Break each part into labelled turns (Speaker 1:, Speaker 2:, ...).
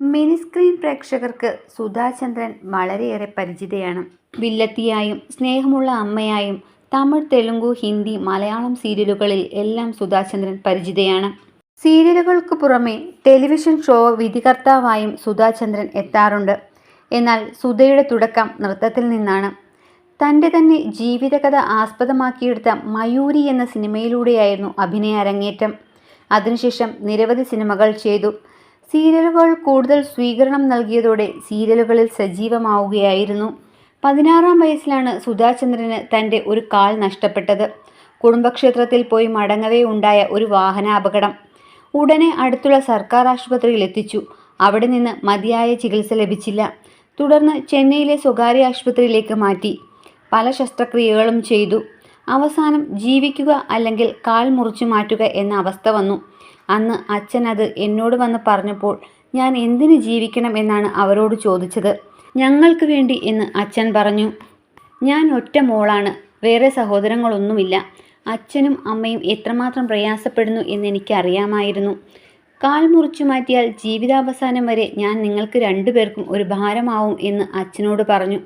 Speaker 1: Mini screen പ്രേക്ഷകർക്ക് സുധാചന്ദ്രൻ വളരെയേറെ പരിചിതയാണ്. വില്ലത്തിയായും സ്നേഹമുള്ള അമ്മയായും തമിഴ് തെലുങ്കു ഹിന്ദി മലയാളം സീരിയലുകളിൽ എല്ലാം സുധാചന്ദ്രൻ പരിചിതയാണ്. സീരിയലുകൾക്ക് പുറമെ ടെലിവിഷൻ ഷോ വിധികർത്താവായും സുധാചന്ദ്രൻ എത്താറുണ്ട്. എന്നാൽ സുധയുടെ തുടക്കം നൃത്തത്തിൽ നിന്നാണ്. തന്റെ തന്നെ ജീവിതകഥ ആസ്പദമാക്കിയെടുത്ത മയൂരി എന്ന സിനിമയിലൂടെയായിരുന്നു അഭിനയ അരങ്ങേറ്റം. അതിനുശേഷം നിരവധി സിനിമകൾ ചെയ്തു. സീരിയലുകൾ കൂടുതൽ സ്വീകരണം നൽകിയതോടെ സീരിയലുകളിൽ സജീവമാവുകയായിരുന്നു. പതിനാറാം വയസ്സിലാണ് സുധാചന്ദ്രന് തന്റെ ഒരു കാൽ നഷ്ടപ്പെട്ടത്. കുടുംബക്ഷേത്രത്തിൽ പോയി മടങ്ങവേ ഉണ്ടായ ഒരു വാഹനാപകടം. ഉടനെ അടുത്തുള്ള സർക്കാർ ആശുപത്രിയിൽ എത്തിച്ചു. അവിടെ നിന്ന് മതിയായ ചികിത്സ ലഭിച്ചില്ല. തുടർന്ന് ചെന്നൈയിലെ സ്വകാര്യ ആശുപത്രിയിലേക്ക് മാറ്റി. പല ശസ്ത്രക്രിയകളും ചെയ്തു. അവസാനം ജീവിക്കുക അല്ലെങ്കിൽ കാൽ മുറിച്ചു മാറ്റുക എന്ന അവസ്ഥ വന്നു. അന്ന് അച്ഛൻ അത് എന്നോട് വന്ന് പറഞ്ഞപ്പോൾ ഞാൻ എന്തിനു ജീവിക്കണം എന്നാണ് അവരോട് ചോദിച്ചത്. ഞങ്ങൾക്ക് വേണ്ടി എന്ന് അച്ഛൻ പറഞ്ഞു. ഞാൻ ഒറ്റ മോളാണ്. വേറെ സഹോദരങ്ങളൊന്നുമില്ല. അച്ഛനും അമ്മയും എത്രമാത്രം പ്രയാസപ്പെടുന്നു എന്ന് എനിക്കറിയാമായിരുന്നു. കാൽ മുറിച്ചു മാറ്റിയാൽ ജീവിതാവസാനം വരെ ഞാൻ നിങ്ങൾക്ക് രണ്ടുപേർക്കും ഒരു ഭാരമാവും എന്ന് അച്ഛനോട് പറഞ്ഞു.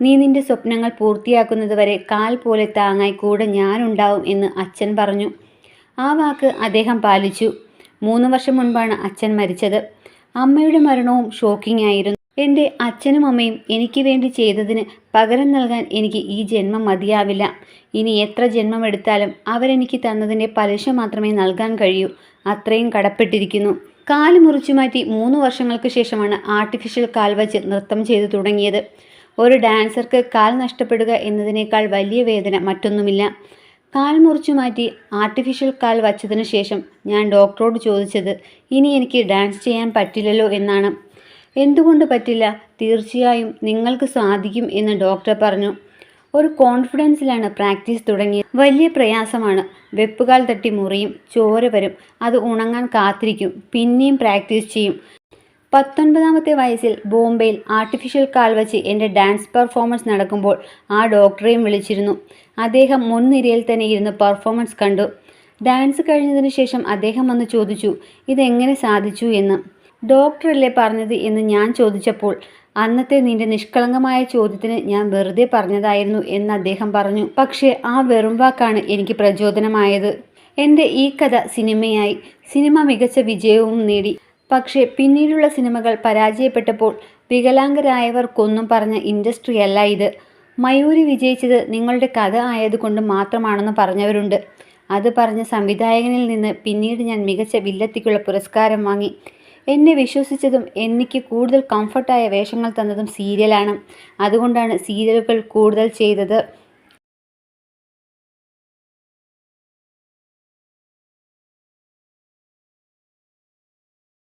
Speaker 1: നീ നിന്റെ സ്വപ്നങ്ങൾ പൂർത്തിയാക്കുന്നത് വരെ കാൽ പോലെ താങ്ങായി കൂടെ ഞാനുണ്ടാവും എന്ന് അച്ഛൻ പറഞ്ഞു. ആ വാക്ക് അദ്ദേഹം പാലിച്ചു. മൂന്ന് വർഷം മുൻപാണ് അച്ഛൻ മരിച്ചത്. അമ്മയുടെ മരണവും ഷോക്കിംഗ് ആയിരുന്നു. എന്റെ അച്ഛനും അമ്മയും എനിക്ക് വേണ്ടി ചെയ്തതിന് പകരം നൽകാൻ എനിക്ക് ഈ ജന്മം മതിയാവില്ല. ഇനി എത്ര ജന്മം എടുത്താലും അവരെനിക്ക് തന്നതിന്റെ പലിശ മാത്രമേ നൽകാൻ കഴിയൂ. അത്രയും കടപ്പെട്ടിരിക്കുന്നു. കാൽ മുറിച്ചു മാറ്റി മൂന്ന് വർഷങ്ങൾക്ക് ശേഷമാണ് ആർട്ടിഫിഷ്യൽ കാൽ വച്ച് നൃത്തം ചെയ്തു തുടങ്ങിയത്. ഒരു ഡാൻസർക്ക് കാൽ നഷ്ടപ്പെടുക എന്നതിനേക്കാൾ വലിയ വേദന മറ്റൊന്നുമില്ല. കാൽ മുറിച്ചു മാറ്റി ആർട്ടിഫിഷ്യൽ കാൽ വച്ചതിന് ശേഷം ഞാൻ ഡോക്ടറോട് ചോദിച്ചത് ഇനി എനിക്ക് ഡാൻസ് ചെയ്യാൻ പറ്റില്ലല്ലോ എന്നാണ്. എന്തുകൊണ്ട് പറ്റില്ല? തീർച്ചയായും നിങ്ങൾക്ക് സാധിക്കും എന്ന് ഡോക്ടർ പറഞ്ഞു. ഒരു കോൺഫിഡൻസിലാണ് പ്രാക്ടീസ് തുടങ്ങിയത്. വലിയ പ്രയാസമാണ്. വെപ്പുകാൽ തട്ടി മുറിയും ചോര വരും അത് ഉണങ്ങാൻ കാത്തിരിക്കും പിന്നെയും പ്രാക്ടീസ് ചെയ്യും. പത്തൊൻപതാമത്തെ വയസ്സിൽ ബോംബെയിൽ ആർട്ടിഫിഷ്യൽ കാൽ വച്ച് എന്റെ ഡാൻസ് പെർഫോമൻസ് നടക്കുമ്പോൾ ആ ഡോക്ടറെയും വിളിച്ചിരുന്നു. അദ്ദേഹം മുൻനിരയിൽ തന്നെ ഇരുന്ന് പെർഫോമൻസ് കണ്ടു. ഡാൻസ് കഴിഞ്ഞതിന് ശേഷം അദ്ദേഹം വന്ന് ചോദിച്ചു ഇതെങ്ങനെ സാധിച്ചു എന്ന്? ഡോക്ടറല്ലേ പറഞ്ഞത് എന്ന് ഞാൻ ചോദിച്ചപ്പോൾ അന്നത്തെ നിന്റെ നിഷ്കളങ്കമായ ചോദ്യത്തിന് ഞാൻ വെറുതെ പറഞ്ഞതായിരുന്നു എന്ന് അദ്ദേഹം പറഞ്ഞു. പക്ഷേ ആ വെറും വാക്കാണ് എനിക്ക് പ്രചോദനമായത്. എന്റെ ഈ കഥ സിനിമയായി. സിനിമ മികച്ച വിജയവും നേടി. പക്ഷേ പിന്നീടുള്ള സിനിമകൾ പരാജയപ്പെട്ടപ്പോൾ വികലാംഗരായവർക്കൊന്നും പറഞ്ഞ ഇൻഡസ്ട്രിയല്ല ഇത്. മയൂരി വിജയിച്ചത് നിങ്ങളുടെ കഥ ആയതുകൊണ്ട് മാത്രമാണെന്ന് പറഞ്ഞവരുണ്ട്. അത് പറഞ്ഞ സംവിധായകനിൽ നിന്ന് പിന്നീട് ഞാൻ മികച്ച വില്ലത്തിക്കുള്ള പുരസ്കാരം വാങ്ങി. എന്നെ വിശ്വസിച്ചതും എനിക്ക് കൂടുതൽ കംഫർട്ടായ വേഷങ്ങൾ തന്നതും സീരിയലാണ്. അതുകൊണ്ടാണ് സീരിയലുകൾ കൂടുതൽ ചെയ്തത്.